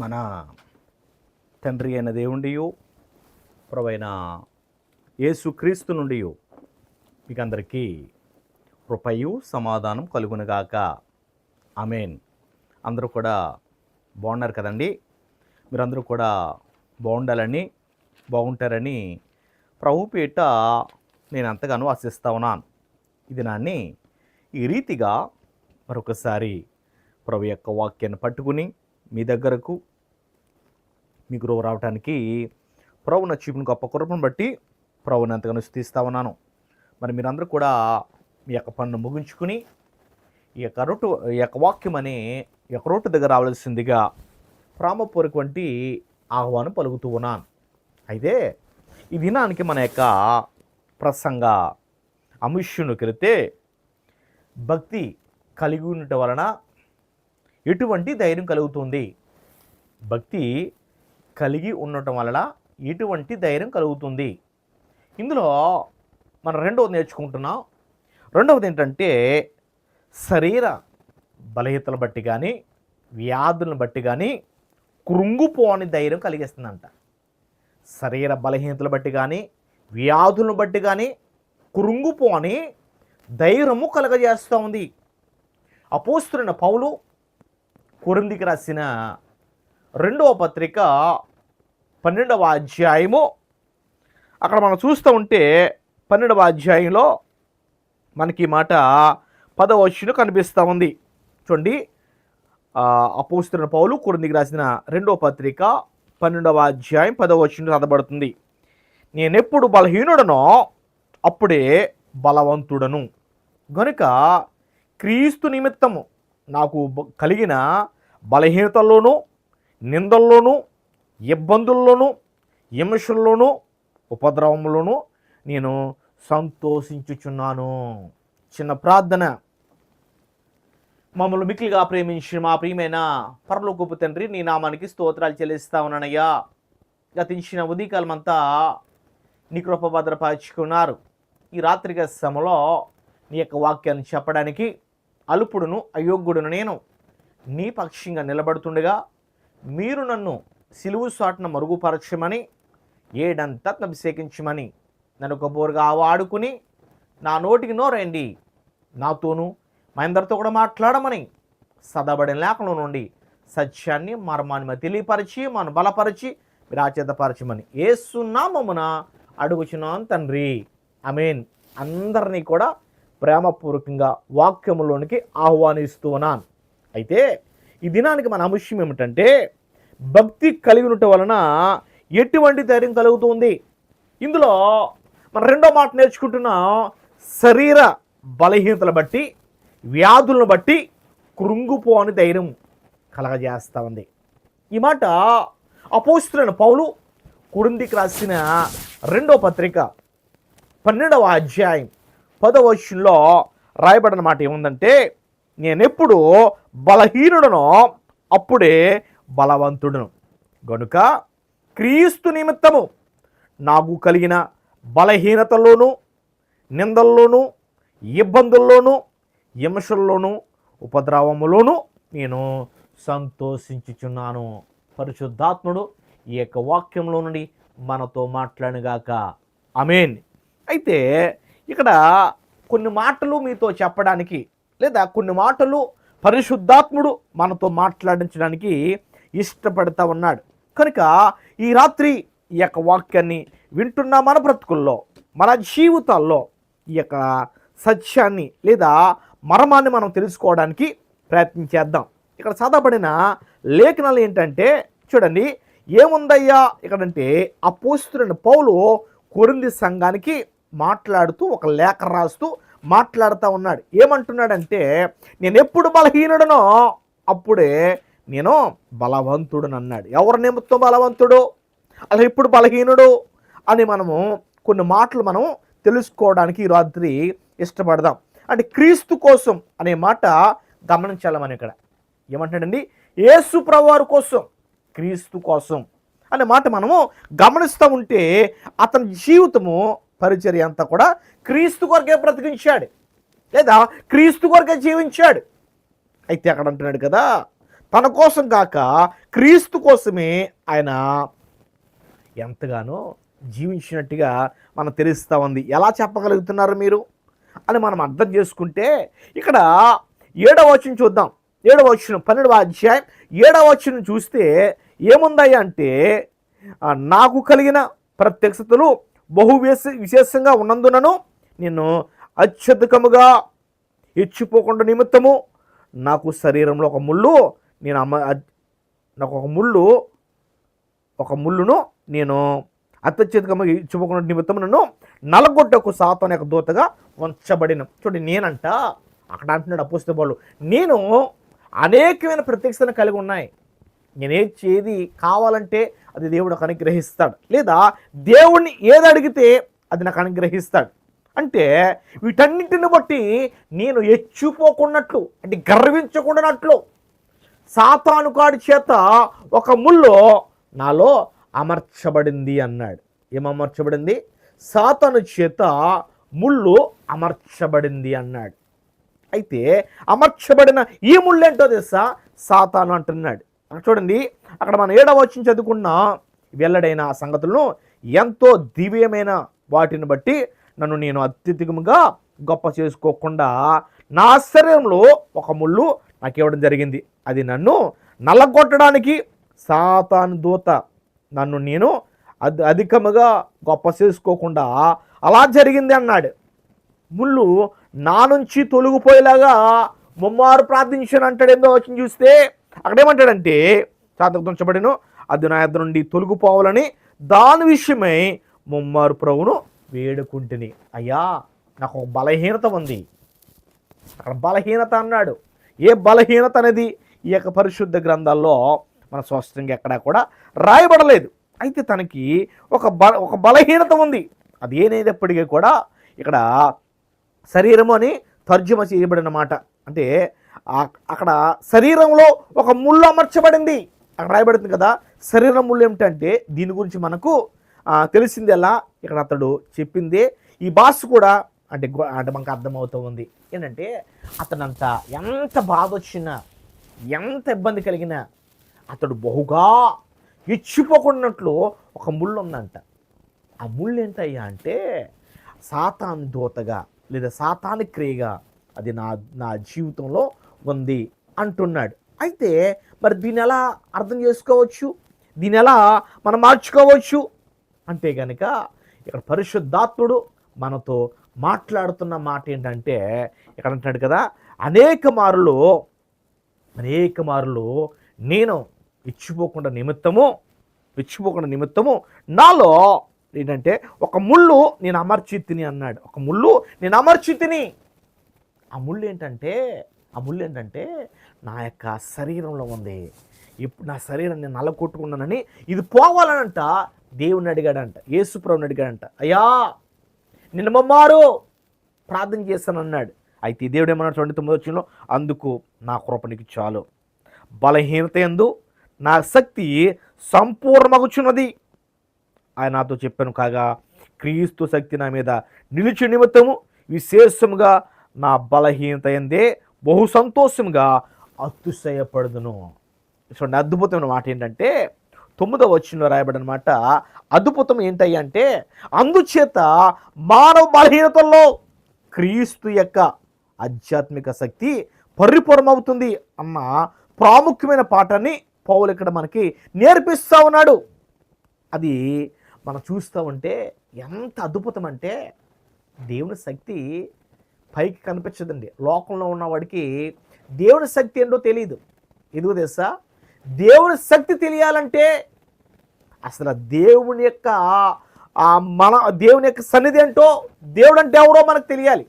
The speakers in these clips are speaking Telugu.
మన తండ్రి అయిన దేవుండియు ప్రవైన యేసు క్రీస్తు నుండి మీకు అందరికీ కృపయు సమాధానం కలుగునుగాక. అమేన్ అందరూ కూడా బాగున్నారు కదండి? మీరందరూ కూడా బాగుండాలని బాగుంటారని ప్రభు పేట నేను అంతగానో ఆశిస్తా ఉన్నాను. ఇది నాన్ని ఈ రీతిగా మరొకసారి ప్రభు యొక్క వాక్యాన్ని పట్టుకుని మీ దగ్గరకు మీ గ్రో రావడానికి ప్రభు నా చూపిన గొప్ప కృపను బట్టి ప్రభుని ఎంతగానో స్థిస్తా ఉన్నాను. మరి మీరందరూ కూడా మీ యొక్క పన్ను ముగించుకుని ఈ యొక్క రొట్టు ఈ యొక్క వాక్యం అనే ఈ యొక్క రొట్టు దగ్గర రావాల్సిందిగా ప్రామపూర్వక వంటి ఆహ్వానం పలుకుతూ ఉన్నాను. అయితే ఈ దినానికి మన యొక్క ప్రసంగ అంశంలోకి కలితే భక్తి కలిగి ఉండటం వలన ఎటువంటి ధైర్యం కలుగుతుంది? భక్తి కలిగి ఉండటం వలన ఎటువంటి ధైర్యం కలుగుతుంది? ఇందులో మనం రెండవది నేర్చుకుంటున్నాం. రెండవది ఏంటంటే శరీర బలహీతలను బట్టి కానీ వ్యాధులను బట్టి కానీ కృంగిపోని ధైర్యం కలిగిస్తుందంట. శరీర బలహీనతలు బట్టి కానీ వ్యాధులను బట్టి కానీ కృంగిపోని ధైర్యము కలగజేస్తూ ఉంది. అపోస్తున్న పౌలు కొరిందికి రాసిన రెండవ పత్రిక పన్నెండవ అధ్యాయము. అక్కడ మనం చూస్తూ ఉంటే పన్నెండవ అధ్యాయంలో మనకి ఈ మాట పదవచ్చును కనిపిస్తూ ఉంది. చూడండి. అపోస్తున్న పౌలు కొరిందికి రాసిన రెండవ పత్రిక పన్నెండవ అధ్యాయం పదవచ్చును చదవబడుతుంది నేనెప్పుడు బలహీనుడనో అప్పుడే బలవంతుడను. గనుక క్రీస్తు నిమిత్తము నాకు కలిగిన బలహీనతల్లోనూ నిందల్లోనూ ఇబ్బందుల్లోనూ హింసల్లోనూ ఉపద్రవంలోనూ నేను సంతోషించుచున్నాను. చిన్న ప్రార్థన. మమ్మల్ని మిక్కిలిగా ప్రేమించిన మా ప్రియమైన పరలోకపు తండ్రి నీ నామానికి స్తోత్రాలు చెల్లిస్తా ఉన్నానయ్యా. గతించిన ఉదయకాలమంతా నీ కృప భద్రపరుచుకున్నారు. ఈ రాత్రిక సమలో నీ యొక్క వాక్యాన్ని చెప్పడానికి అల్పుడును అయోగ్యుడును నేను. నీ పక్షంగా నిలబడుతుండగా మీరు నన్ను సిలువు సాటున మరుగుపరచమని ఏడంతా అభిషేకించమని నన్ను ఒక బోరుగా ఆడుకుని నా నోటికి నోరండి నాతోనూ మా అందరితో కూడా మాట్లాడమని సదబడిన లేఖలో నుండి సత్యాన్ని మర్మాన్ని తెలియపరిచి మనం బలపరిచి విరాచేతపరచమని ఏసునామమున అడుగుచున్నాను తండ్రి. అమీన్ అందరినీ కూడా ప్రేమపూర్వకంగా వాక్యములోనికి ఆహ్వానిస్తున్నాను. అయితే ఈ దినానికి మన అంశం ఏమిటంటే భక్తి కలిగి ఉండటం వలన ఎటువంటి ధైర్యం కలుగుతుంది? ఇందులో మన రెండో మాట నేర్చుకుంటున్నాం శరీర బలహీనతలు బట్టి వ్యాధులను బట్టి కృంగిపోని ధైర్యం కలగజేస్తూ ఉంది. ఈ మాట అపోస్తులైన పౌలు కుడిందికి రాసిన రెండో పత్రిక పన్నెండవ అధ్యాయం పదవ వచనంలో రాయబడిన మాట ఏముందంటే నేనెప్పుడు బలహీనుడనో అప్పుడే బలవంతుడును. గనుక క్రీస్తు నిమిత్తము నాకు కలిగిన బలహీనతల్లోనూ నిందల్లోనూ ఇబ్బందుల్లోనూ హింసల్లోనూ ఉపద్రవములోనూ నేను సంతోషించుచున్నాను. పరిశుద్ధాత్ముడు ఈ యొక్క వాక్యంలో నుండి మనతో మాట్లాడుగాక అమేన్ అయితే ఇక్కడ కొన్ని మాటలు మీతో చెప్పడానికి లేదా కొన్ని మాటలు పరిశుద్ధాత్ముడు మనతో మాట్లాడించడానికి ఇష్టపడతా ఉన్నాడు. కనుక ఈ రాత్రి ఈ యొక్క వాక్యాన్ని వింటున్న మన బ్రతుకుల్లో మన జీవితాల్లో ఈ యొక్క సత్యాన్ని లేదా మర్మాన్ని మనం తెలుసుకోవడానికి ప్రయత్నం చేద్దాం. ఇక్కడ చదవబడిన లేఖనాలు ఏంటంటే చూడండి ఏముందయ్యా? ఇక్కడంటే అపోస్తున్న పౌలు కొరింది సంఘానికి మాట్లాడుతూ ఒక లేఖ రాస్తూ మాట్లాడుతూ ఉన్నాడు. ఏమంటున్నాడంటే నేను ఎప్పుడు బలహీనుడనో అప్పుడే నేను బలవంతుడని అన్నాడు ఎవరి నిమిత్తం బలవంతుడు? అలా ఎప్పుడు బలహీనుడు? అని మనము కొన్ని మాటలు మనం తెలుసుకోవడానికి ఈ రాత్రి ఇష్టపడదాం. అంటే క్రీస్తు కోసం అనే మాట గమనించాలి మనం ఇక్కడ. ఏమంటాడండి యేసు ప్రవారు కోసం క్రీస్తు కోసం అనే మాట మనము గమనిస్తూ ఉంటే అతని జీవితము పరిచర్య అంతా కూడా క్రీస్తు కొరకే బ్రతికించాడు. లేదా క్రీస్తు కొరకే జీవించాడు. అయితే అక్కడ అంటున్నాడు కదా తన కోసం కాక క్రీస్తు కోసమే ఆయన ఎంతగానో జీవించినట్టుగా మనం తెలుస్తూ ఉంది. ఎలా చెప్పగలుగుతున్నారు మీరు? అని మనం అర్థం చేసుకుంటే ఇక్కడ ఏడవ వచ్చిన చూద్దాం. ఏడవ వచ్చిన పన్నెండవ అధ్యాయం ఏడవ వచ్చిన చూస్తే ఏముందయ్యా అంటే నాకు కలిగిన ప్రత్యక్షతలు బహు విశేషంగా ఉన్నందునను నేను అత్యధికముగా హెచ్చిపోకుండా నిమిత్తము నాకు శరీరంలో ఒక ముళ్ళు నేను అమ్మ నాకు ఒక ముళ్ళు ఒక ముళ్ళును నేను అత్యధికంగా ఇచ్చిపోకుండా నిమిత్తం నన్ను నలగొట్టకు సాతాన్ యొక్క దూతగా ఉంచబడిన చూడండి నేనంట అక్కడ అంటున్నాడు అపోస్తే వాళ్ళు నేను అనేకమైన ప్రత్యక్షతను కలిగి ఉన్నాయి. నేనేం చేది కావాలంటే అది దేవుడు నాకు అనుగ్రహిస్తాడు. లేదా దేవుణ్ణి ఏది అడిగితే అది నాకు అనుగ్రహిస్తాడు. అంటే వీటన్నిటిని బట్టి నేను ఎచ్చిపోకున్నట్లు అంటే గర్వించకుండానట్లు సాతాను కాడి చేత ఒక ముళ్ళు నాలో అమర్చబడింది అన్నాడు. ఏం అమర్చబడింది? సాతాను చేత ముళ్ళు అమర్చబడింది అన్నాడు. అయితే అమర్చబడిన ఈ ముళ్ళు ఏంటో తెలుసా? సాతాను అంటున్నాడు. చూడండి అక్కడ మనం ఏడవ వచ్చి చదువుకున్న వెల్లడైన సంగతులను ఎంతో దివ్యమైన వాటిని బట్టి నన్ను నేను అత్యధికముగా గొప్ప చేసుకోకుండా నా శరీరంలో ఒక ముళ్ళు నాకు ఇవ్వడం జరిగింది. అది నన్ను నల్లగొట్టడానికి సాతాను దూత నన్ను నేను అద్ అధికముగా గొప్ప చేసుకోకుండా అలా జరిగింది అన్నాడు. ముళ్ళు నా నుంచి తొలగిపోయేలాగా ముమ్మారు ప్రార్థించాను అంటాడు. ఏందో వచ్చి చూస్తే అక్కడేమంటాడంటే చాతకుంచబడిను అది నా యొద్ద నుండి తొలగిపోవాలని దాని విషయమై ముమ్మారు ప్రభును వేడుకుంటుని. అయ్యా నాకు ఒక బలహీనత ఉంది. అక్కడ బలహీనత అన్నాడు. ఏ బలహీనత అనేది? ఈ యొక్క పరిశుద్ధ గ్రంథాల్లో మన స్పష్టంగా ఎక్కడా కూడా రాయబడలేదు. అయితే తనకి ఒక బల ఒక బలహీనత ఉంది. అది ఏనేటప్పటికీ కూడా ఇక్కడ శరీరము అని తర్జుమ చేయబడిన మాట. అంటే అక్కడ శరీరంలో ఒక ముళ్ళు అమర్చబడింది. అక్కడ రాయబడుతుంది కదా శరీర ముళ్ళు ఏమిటంటే దీని గురించి మనకు తెలిసింది ఎలా? ఇక్కడ అతడు చెప్పిందే ఈ భాష కూడా అంటే అంటే మనకు అర్థమవుతూ ఉంది. ఏంటంటే అతనంత ఎంత బాధ వచ్చినా ఎంత ఇబ్బంది కలిగినా అతడు బహుగా ఇచ్చిపోకున్నట్లు ఒక ముళ్ళు ఉందంట. ఆ ముళ్ళు ఏంటయ్యా అంటే సాతాన్ దోతగా లేదా సాతాని క్రియగా అది నా నా జీవితంలో ఉంది అంటున్నాడు. అయితే మరి దీన్ని ఎలా అర్థం చేసుకోవచ్చు? దీన్ని ఎలా మనం మార్చుకోవచ్చు? అంటే కనుక ఇక్కడ పరిశుద్ధాత్ముడు మనతో మాట్లాడుతున్న మాట ఏంటంటే ఇక్కడ అంటాడు కదా అనేక మారులు అనేక మారులు నేను ఇచ్చిపోకుండా నిమిత్తము విచ్చిపోకుండా నిమిత్తము నాలో ఏంటంటే ఒక ముళ్ళు నేను అమర్చి తిని అన్నాడు. ఒక ముళ్ళు నేను అమర్చి తిని. ఆ ముళ్ళు ఏంటంటే ఆ ముళ్ళు ఏంటంటే నా యొక్క శరీరంలో ఉంది. ఇప్పుడు నా శరీరం నేను నల్లకొట్టుకున్నానని ఇది పోవాలనంట. దేవుని అడిగాడంట. యేసుప్రభుని అడిగాడంట. అయ్యా నిన్న మమ్మారు. ప్రార్థన చేస్తాను అన్నాడు అయితే దేవుడు ఏమన్నాడు చూడండి తొమ్మిది వచ్చినలో అందుకు నా కృపనికి చాలు. బలహీనత ఎందు నా శక్తి సంపూర్ణమగుచున్నది. ఆయన నాతో చెప్పాను కాగా క్రీస్తు శక్తి నా మీద నిలిచి నిమిత్తము. విశేషముగా నా బలహీనత ఎందే బహు సంతోషంగా అతిశయపడదును. చూడండి అద్భుతమైన మాట ఏంటంటే తొమ్మిదవ వచ్చిన రాయబడనమాట అద్భుతం ఏంటయ్య అంటే అందుచేత మానవ బలహీనతల్లో క్రీస్తు యొక్క ఆధ్యాత్మిక శక్తి పరిపూర్ణమవుతుంది అన్న ప్రాముఖ్యమైన పాఠాన్ని పౌలు ఇక్కడ మనకి నేర్పిస్తా ఉన్నాడు. అది మనం చూస్తూ ఉంటే ఎంత అద్భుతం అంటే దేవుని శక్తి పైకి కనిపించదండి. లోకంలో ఉన్నవాడికి దేవుని శక్తి ఏంటో తెలియదు ఎందుకు తెలుసా? దేవుని శక్తి తెలియాలంటే అసలు దేవుని యొక్క మన దేవుని యొక్క సన్నిధి ఏంటో దేవుడు అంటే ఎవరో మనకు తెలియాలి.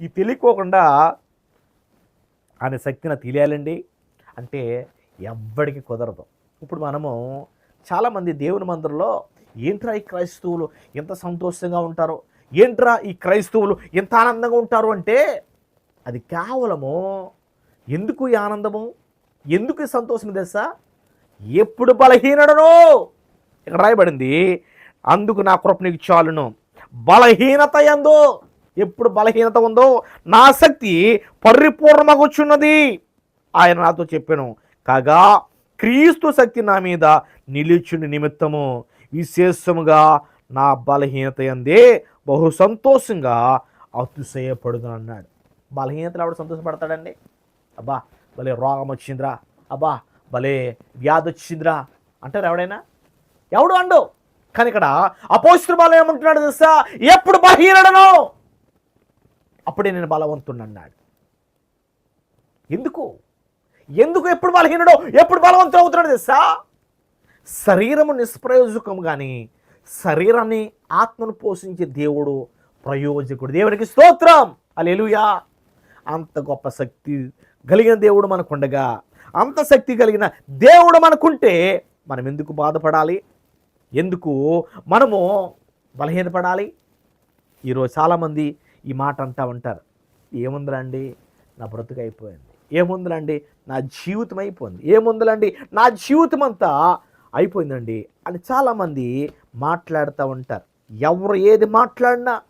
ఈ తెలియకోకుండా ఆయన శక్తి నాకు తెలియాలండి. అంటే ఎవ్వడికి కుదరదు. ఇప్పుడు మనము చాలామంది దేవుని మందిరంలో ఏంట్రా ఈ క్రైస్తవులు ఎంత సంతోషంగా ఉంటారో? ఏంట్రా ఈ క్రైస్తవులు ఎంత ఆనందంగా ఉంటారు అంటే అది కేవలము ఎందుకు ఈ ఆనందము? ఎందుకు ఈ సంతోషం తెలుసా? ఎప్పుడు బలహీనడను? ఇక్కడ రాయబడింది అందుకు నా కృప నీకు చాలును. బలహీనత ఎందు ఎప్పుడు బలహీనత ఉందో నా శక్తి పరిపూర్ణమగుచున్నది. ఆయన నాతో చెప్పాను కాగా క్రీస్తు శక్తి నా మీద నిలిచుని నిమిత్తము. విశేషముగా నా బలహీనత ఎందే బహు సంతోషంగా అతిశయపడుదు అన్నాడు. బలహీనతలు ఎవడు సంతోషపడతాడండి? అబ్బా భలే రోగం వచ్చిందిరా. అబ్బా భలే వ్యాధి వచ్చిందిరా. అంటారు ఎవడైనా? ఎవడు అండు? కానీ ఇక్కడ అపోస్తుల బలం ఏమంటున్నాడు తెలుసా? ఎప్పుడు బలహీనడను? అప్పుడే నేను బలవంతుడు అన్నాడు ఎందుకు? ఎందుకు ఎప్పుడు బలహీనడో? ఎప్పుడు బలవంతుడు అవుతున్నాడు తెలుసా? శరీరము నిష్ప్రయోజకం కానీ శరీరాన్ని ఆత్మను పోషించే దేవుడు ప్రయోజకుడు. దేవునికి స్తోత్రం. అలెలుయా అంత గొప్ప శక్తి కలిగిన దేవుడు మనకుండగా అంత శక్తి కలిగిన దేవుడు మనకుంటే మనం ఎందుకు బాధపడాలి? ఎందుకు మనము బలహీనపడాలి? ఈరోజు చాలామంది ఈ మాట అంటా ఉంటారు. ఏముందిరండి నా బ్రతుకు అయిపోయింది. ఏముందిలండి? నా జీవితం అయిపోయింది. ఏముందిలండి? నా జీవితం అంతా అయిపోయిందండి అని చాలామంది మాట్లాడుతూ ఉంటారు. ఎవరు ఏది మాట్లాడినా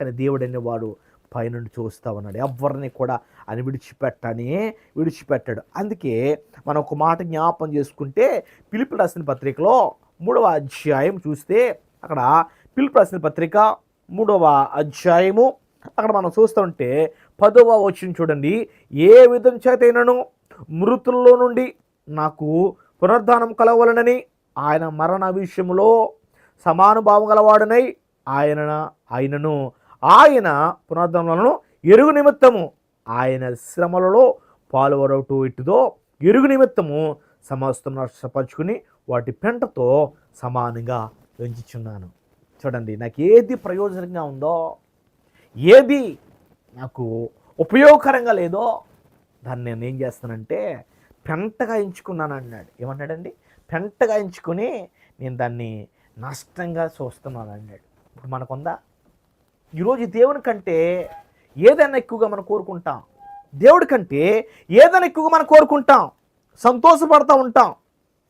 కానీ దేవుడు అనేవాడు పైనుండి చూస్తూ ఉన్నాడు. ఎవరిని కూడా అని విడిచిపెట్టని విడిచిపెట్టాడు. అందుకే మనం ఒక మాట జ్ఞాపం చేసుకుంటే పిలుపు రాసిన పత్రికలో మూడవ అధ్యాయం చూస్తే అక్కడ పిలుపు రాసిన పత్రిక మూడవ అధ్యాయము అక్కడ మనం చూస్తుంటే పదవ వచ్చిన చూడండి. ఏ విధం చేతైనను మృతుల్లో నుండి నాకు పునర్ధానం కలవలనని ఆయన మరణ విషయంలో సమానుభావం గలవాడునై ఆయన ఆయనను ఆయన పునరుద్ధరణలను ఎరుగు నిమిత్తము ఆయన శ్రమలలో పాల్గొనటు ఇటుదో ఎరుగు నిమిత్తము సమస్తం నష్టపరుచుకుని వాటి పెంటతో సమానంగా పెంచుచున్నాను చూడండి నాకు ఏది ప్రయోజనంగా ఉందో ఏది నాకు ఉపయోగకరంగా లేదో దాన్ని నేను ఏం చేస్తానంటే పెంటగా ఎంచుకున్నాను అన్నాడు. ఏమన్నాడండి పెంటగా ఎంచుకుని నేను దాన్ని నష్టంగా చూస్తున్నాను అన్నాడు. ఇప్పుడు మనకుందా? ఈరోజు దేవుని కంటే ఏదైనా ఎక్కువగా మనం కోరుకుంటాం. దేవుడి కంటే ఏదైనా ఎక్కువగా మనం కోరుకుంటాం. సంతోషపడతా ఉంటాం.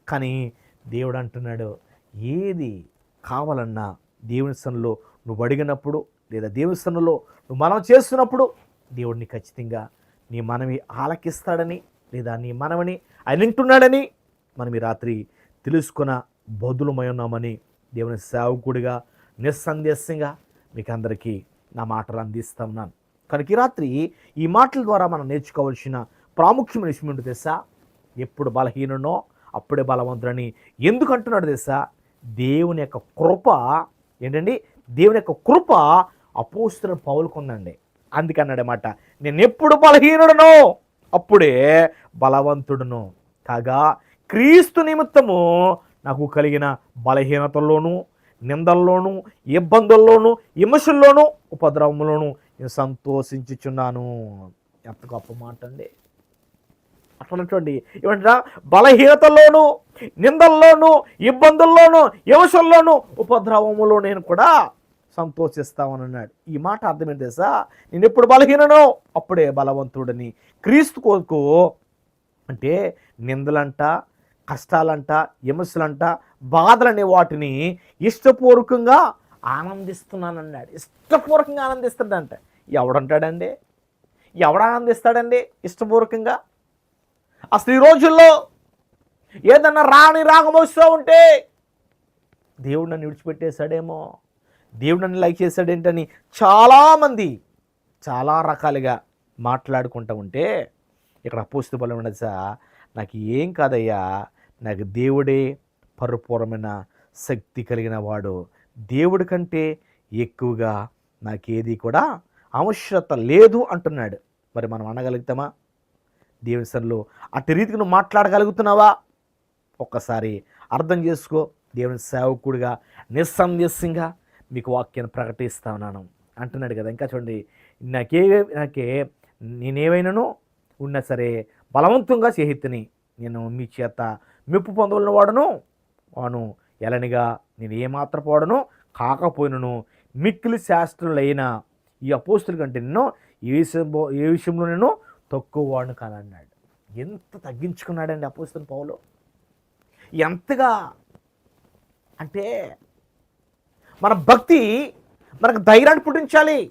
కానీ దేవుడు అంటున్నాడు ఏది కావాలన్నా దేవుని స్థానంలో నువ్వు అడిగినప్పుడు లేదా దేవుని స్థానంలో నువ్వు మనం చేస్తున్నప్పుడు దేవుడిని ఖచ్చితంగా నీ మనవి ఆలకిస్తాడని లేదా నీ మనవని ఆయన వింటున్నాడని మనం ఈ రాత్రి తెలుసుకున్న బదులమై ఉన్నామని దేవుని సేవకుడిగా నిస్సందేశంగా మీకు అందరికీ నా మాటలు అందిస్తా ఉన్నాను. కనుక ఈ రాత్రి ఈ మాటల ద్వారా మనం నేర్చుకోవాల్సిన ప్రాముఖ్యమైన విషయం ఏంటో తెలుసా? ఎప్పుడు బలహీనునో అప్పుడే బలవంతుడని. ఎందుకు అంటున్నాడు తెలుసా? దేవుని యొక్క కృప ఏంటండి? దేవుని యొక్క కృప అపోస్తున్న పౌలుకుందండి అందుకన్నాడనమాట నేను ఎప్పుడు బలహీనుడనో అప్పుడే బలవంతుడును. కాగా క్రీస్తు నిమిత్తము నాకు కలిగిన బలహీనతల్లోనూ నిందల్లోనూ ఇబ్బందుల్లోనూ విమర్శల్లోనూ ఉపద్రవములోనూ నేను సంతోషించుచున్నాను. ఎంత గొప్ప మాట అండి. అట్లనటువంటి ఏమంటారా? బలహీనతల్లోనూ నిందల్లోనూ ఇబ్బందుల్లోనూ విమర్శల్లోనూ ఉపద్రవములో నేను కూడా సంతోషిస్తామని అన్నాడు ఈ మాట అర్థమే తెలుసా? నేను ఎప్పుడు బలహీననో అప్పుడే బలవంతుడని. క్రీస్తు కొరకు అంటే నిందలంట కష్టాలంట ఎమసులంట బాధలనే వాటిని ఇష్టపూర్వకంగా ఆనందిస్తున్నానన్నాడు. ఇష్టపూర్వకంగా ఆనందిస్తాడంట. ఎవడంటాడండి? ఎవడు ఆనందిస్తాడండి ఇష్టపూర్వకంగా? అసలు ఈ రోజుల్లో ఏదన్నా రాని రాగం వస్తూ ఉంటే దేవుడు నన్ను విడిచిపెట్టేశాడేమో. దేవుడు నన్ను లైక్ చేశాడేంటని చాలామంది చాలా రకాలుగా మాట్లాడుకుంటూ ఉంటే ఇక్కడ అపోస్తు బలం ఉండదు సార్ నాకు ఏం కాదయ్యా నాకు దేవుడే పరిపూర్ణమైన శక్తి కలిగిన వాడు దేవుడి కంటే ఎక్కువగా నాకేది కూడా అవసరత లేదు అంటున్నాడు. మరి మనం అనగలుగుతామా? దేవుని సన్నిలో అటు రీతికి నువ్వు మాట్లాడగలుగుతున్నావా? ఒక్కసారి అర్థం చేసుకో. దేవుని సేవకుడిగా నిస్సందేశంగా మీకు వాక్యాన్ని ప్రకటిస్తా ఉన్నాను. అంటున్నాడు కదా ఇంకా చూడండి. నాకే నాకే నేనేవైనాను ఉన్నా సరే బలవంతంగా చేహిత్తుని నేను మీ చేత మెప్పు పొందవలన వాడను. వాను ఎలనిగా నేను ఏమాత్ర పోడను కాకపోయినను మిక్కిలి శాస్త్రులైన ఈ అపోస్తుల కంటే నేను ఏ విషయంలో ఏ విషయంలో నేను తక్కువ వాడిని కాదన్నాడు. ఎంత తగ్గించుకున్నాడండి అపోస్తుల పౌలు. ఎంతగా అంటే మన భక్తి మనకు ధైర్యాన్ని పుట్టించాలి.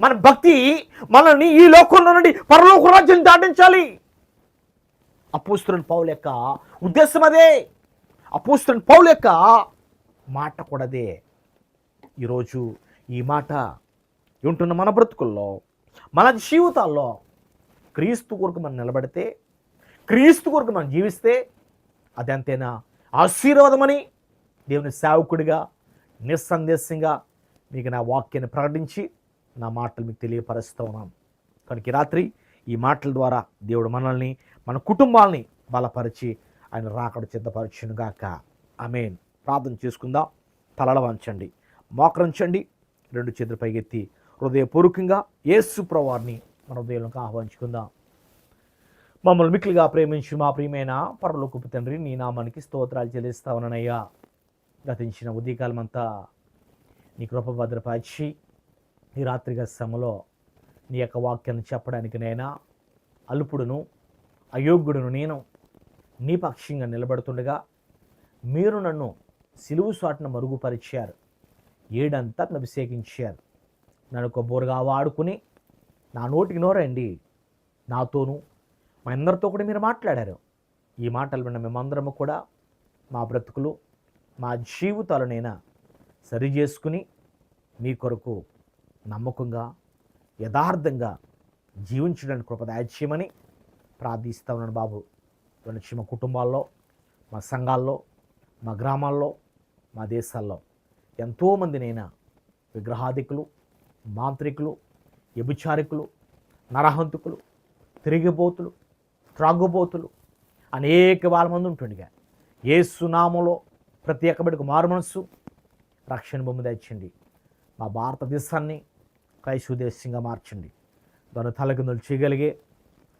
మన భక్తి మనల్ని ఈ లోకంలో నుండి పరలోక రాజ్యం దాటించాలి. అపోస్తుని పౌలు యొక్క ఉద్దేశం అదే. అపోస్తుని పౌలు యొక్క మాట కూడా అదే. ఈరోజు ఈ మాట ఉంటున్న మన బ్రతుకుల్లో మన జీవితాల్లో క్రీస్తు కొరకు మనం నిలబడితే క్రీస్తు కొరకు మనం జీవిస్తే అది అంతేనా ఆశీర్వాదమని దేవుని సేవకుడిగా నిస్సందేశంగా మీకు నా వాక్యాన్ని ప్రకటించి నా మాటలు మీకు తెలియపరుస్తూ ఉన్నాను కనుక రాత్రి ఈ మాటల ద్వారా దేవుడు మనల్ని మన కుటుంబాలని బలపరిచి ఆయన రాకడ సిద్ధపరచునుగాక. ఆమెన్. ప్రార్థన చేసుకుందాం. తలల వంచండి. మోకరించండి. రెండు చేతులు పైకెత్తి హృదయపూర్వకంగా యేసు ప్రవారిని మన హృదయంలోకి ఆహ్వానించుకుందాం. మమ్మల్ని మిక్కిలిగా ప్రేమించి మా ప్రియమైన పరలోకపు తండ్రి నీ నామానికి స్తోత్రాలు చెల్లిస్తావనయ్యా గతించిన ఉదయకాలం అంతా నీ కృప భద్రపరిచి ఈ రాత్రిగా సమలో నీ యొక్క వాక్యాన్ని చెప్పడానికి నైనా అల్పుడును అయోగ్యుడును నేను. నీపక్షంగా నిలబడుతుండగా మీరు నన్ను సిలువు సాటును మరుగుపరిచారు. ఏడంతా అభిషేకించారు. నన్ను ఒక బోరుగా వాడుకుని నా నోటికి నోరండి నాతోనూ మా అందరితో కూడా మీరు మాట్లాడారు. ఈ మాటలు విన్న మేమందరము కూడా మా బ్రతుకులు మా జీవితాలనైనా సరి చేసుకుని మీ కొరకు నమ్మకంగా యథార్థంగా జీవించడానికి కృప ప్రార్థిస్తూ ఉన్నాను బాబు. వచ్చి మా కుటుంబాల్లో మా సంఘాల్లో మా గ్రామాల్లో మా దేశాల్లో ఎంతోమందినైనా విగ్రహాధికులు మాంత్రికులు వ్యభిచారికులు నరహంతుకులు తిరిగిపోతులు త్రాగుబోతులు అనేక వాళ్ళ మంది ఉంటుండగా ఏ సునామలో ప్రతి ఒక్కబడికి మారు మనస్సు రక్షణ బొమ్మ తెచ్చండి మా భారతదేశాన్ని క్రైస్తవ దేశంగా మార్చండి దాని తలకిందులు చేయగలిగే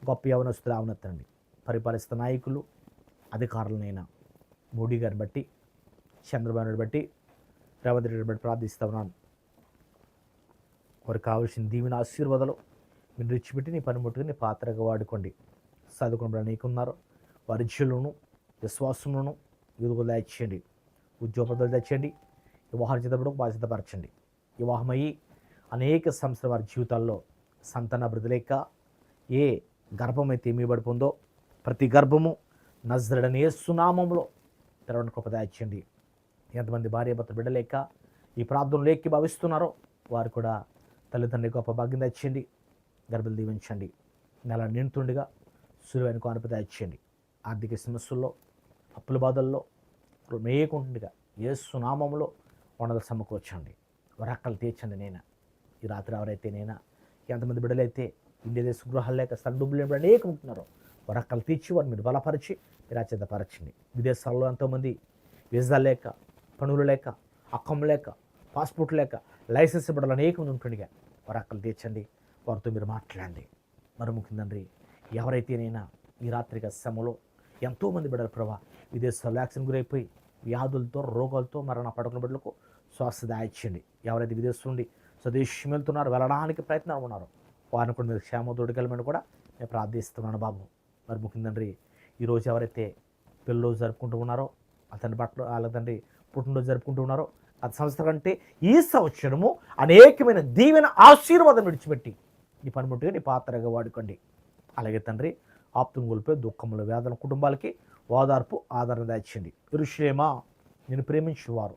గొప్ప యవనస్తులు అవనెత్తండి పరిపాలిస్త నాయకులు అధికారులనైనా మోడీ గారిని బట్టి చంద్రబాబు నాయుడు బట్టి రేవంత్ రెడ్డి బట్టి ప్రార్థిస్తా ఉన్నాను. వారికి కావాల్సిన దీవెన ఆశీర్వాదాలు మీరు రిచ్చిపెట్టి నీ పని ముట్టుకుని పాత్రగా వాడుకోండి. చదువుకున్న నీకున్నారు పరిచయలోను విశ్వాసంలోను ఎదుగుదల తెచ్చండి ఉద్యోగపదాలు తెచ్చండి వివాహం చేతప్పుడు బాధ్యతపరచండి వివాహమయ్యి అనేక సంవత్సరం వారి జీవితాల్లో సంతాన అభివృద్ధి లేక ఏ గర్భమైతే ఏమీబడిపోందో ప్రతి గర్భము నజరడని ఏ సునామంలో తెరవడం కృప దాయించండి. ఎంతమంది భార్య భర్త బిడ్డలేక ఈ ప్రార్థనలు ఎక్కి భావిస్తున్నారో వారు కూడా తల్లిదండ్రి గొప్ప భాగ్యం తెచ్చండి గర్భలు దీవించండి. నెల నిండుతుండగా సులువైన కానుప ఇచ్చండి ఆర్థిక సమస్యల్లో అప్పుల బాధల్లో మేయకుంటుండగా ఏ సునామంలో వనరులు సమకూర్చండి. వరక్కలు తీర్చండి నేను? ఈ రాత్రి ఎవరైతే నేనా ఎంతమంది బిడ్డలైతే ఇండియా దేశ గృహాలు లేక సడ్డుబ్బులు డబ్బులు లేని వారు అక్కలు తీర్చి వారు మీరు బలపరిచి మీరు ఆచేతపరచండి విదేశాల్లో ఎంతోమంది వీసా లేక పనులు లేక అక్కం లేక పాస్పోర్ట్ లేక లైసెన్స్ ఇవ్వడం అనేక మంది ఉంటుండగా అక్కలు తీర్చండి. వారితో మీరు మాట్లాడండి. మరి ముఖ్యందండ్రి ఎవరైతేనైనా ఈ రాత్రిక శ్రమలో ఎంతోమంది బిడ్డలు ప్రభా విదేశాల్లో యాక్సిడెంట్ గురైపోయి వ్యాధులతో రోగాలతో మరణ పడుకున్న బిడ్డలకు స్వస్థ దాయించండి ఎవరైతే విదేశం నుండి స్వదేశం వెళ్తున్నారో వెళ్ళడానికి ప్రయత్నం ఉన్నారు. వారిని కూడా మీరు క్షేమ దొడికెళ్ళమని కూడా నేను ప్రార్థిస్తున్నాను బాబు. మరి ముఖ్యందండ్రి ఈరోజు ఎవరైతే పెళ్ళిరోజు జరుపుకుంటూ ఉన్నారో అతని బట్టలు వాళ్ళ తండ్రి పుట్టినరోజు జరుపుకుంటూ ఉన్నారో గత సంవత్సరం కంటే ఈ సంవత్సరము అనేకమైన దీవెన ఆశీర్వాదం విడిచిపెట్టి ఈ పనిముట్టుగా నీ పాత్రగా వాడుకోండి. అలాగే తండ్రి ఆప్తం కోల్పోయి దుఃఖములు వేదన కుటుంబాలకి ఓదార్పు ఆదరణ దాచండి ఇరుషులేమా నేను ప్రేమించేవారు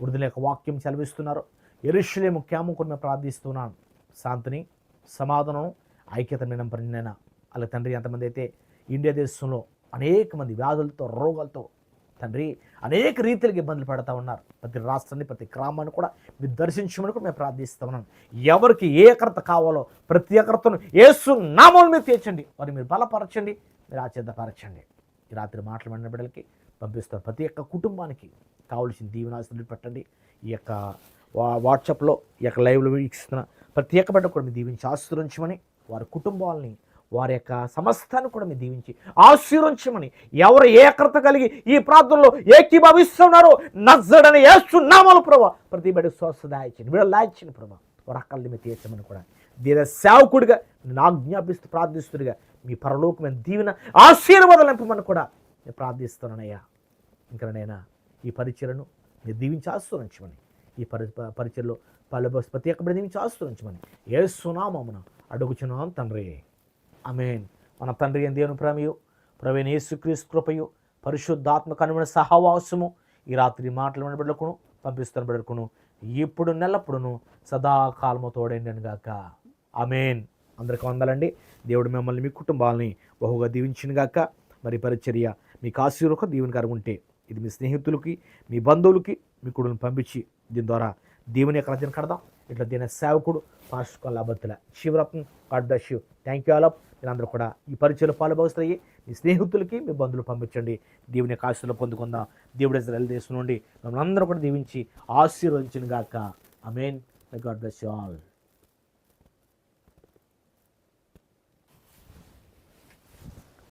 వృద్ధుల యొక్క వాక్యం చదివిస్తున్నారు ఎరుషులేము క్యాము కొన్ని మేము ప్రార్థిస్తున్నాను శాంతిని సమాధానం ఐక్యత నినంపరినైనా వాళ్ళ తండ్రి ఎంతమంది అయితే ఇండియా దేశంలో అనేక మంది వ్యాధులతో రోగాలతో తండ్రి అనేక రీతిలుగా ఇబ్బందులు పడతా ఉన్నారు. ప్రతి రాష్ట్రాన్ని ప్రతి గ్రామాన్ని కూడా మీరు దర్శించమని కూడా మేము ప్రార్థిస్తూ ఉన్నాం. ఎవరికి ఏ కావాలో ప్రతి అకర్తను ఏసు నామాలు మీద తీర్చండి. వారిని మీరు బలపరచండి. మీరు ఆచేతపరచండి ఈ రాత్రి మాట్లాడిన బిడ్డలకి పంపిస్తారు ప్రతి ఒక్క కుటుంబానికి కావలసిన దీవెనాస్తులు పెట్టండి. ఈ యొక్క వాట్సాప్లో ఈ యొక్క లైవ్లో వీక్షిస్తున్న ప్రతి కూడా మీరు దీవించి ఆశీర్వించమని వారి కుటుంబాలని వారి యొక్క సమస్తాన్ని కూడా మీరు దీవించి ఆశీర్వించమని ఎవరు ఏకృత కలిగి ఈ ప్రాంతంలో ఏకీభవిస్తున్నారో నజ్జడని వేస్తున్నామలు ప్రభా ప్రతి బిడ్డ స్వస్థ దాయించండి. బిడ్డ లాయించండి ప్రభా వారు అక్కల్ని మీరు తీర్చమని కూడా. దీని సేవకుడిగా నేను ఆజ్ఞాపిస్తూ ప్రార్థిస్తుడిగా మీ పరలోకమైన దీవెన ఆశీర్వాదాలు నింపమని కూడా నేను ప్రార్థిస్తున్నానయ్యా. ఇంకా నైనా ఈ పరిచయను మీరు దీవించి ఆశీర్వించమని ఈ పరి పరిచయలో పలు ప్రతి ఒక్క దీవించి ఆశ్రయించమని ఏ సునామమున అడుగుచున్నాం తండ్రి. అమేన్ మన తండ్రి అని దేవుని ప్రమేయు? ప్రవీణ యేసుక్రీస్తు కృపయు పరిశుద్ధాత్మ కనుమన సహవాసము ఈ రాత్రి మాటలు బిడ్డకును పంపిస్తున్న బిడ్డకును ఇప్పుడు నెలప్పుడును సదాకాలము తోడైండను గాక. అమేన్ అందరికీ వందాలండి. దేవుడు మిమ్మల్ని మీ కుటుంబాలని బహుగా దీవించిన గాక. మరి పరిచర్య మీకు ఆశీర్వక దీవెనకరం ఉంటే ఇది మీ స్నేహితులకి మీ బంధువులకి మీ కుడుని పంపించి దీని ద్వారా దేవుని యొక్క రచన కడదాం. ఇట్లా దీని సేవకుడు pastor అబద్ధుల Sivaratnam God bless you thank you all మీరందరూ కూడా ఈ పరిచయలు పాలుభాగస్తాయి మీ స్నేహితులకి మీ బంధువులు పంపించండి. దేవుని యొక్క పొందుకుందాం. దేవుడు ఇజ్రాయల్ దేశం నుండి మమ్మల్ని అందరూ కూడా దీవించి ఆశీర్వదించిన గాక. Amen God bless you all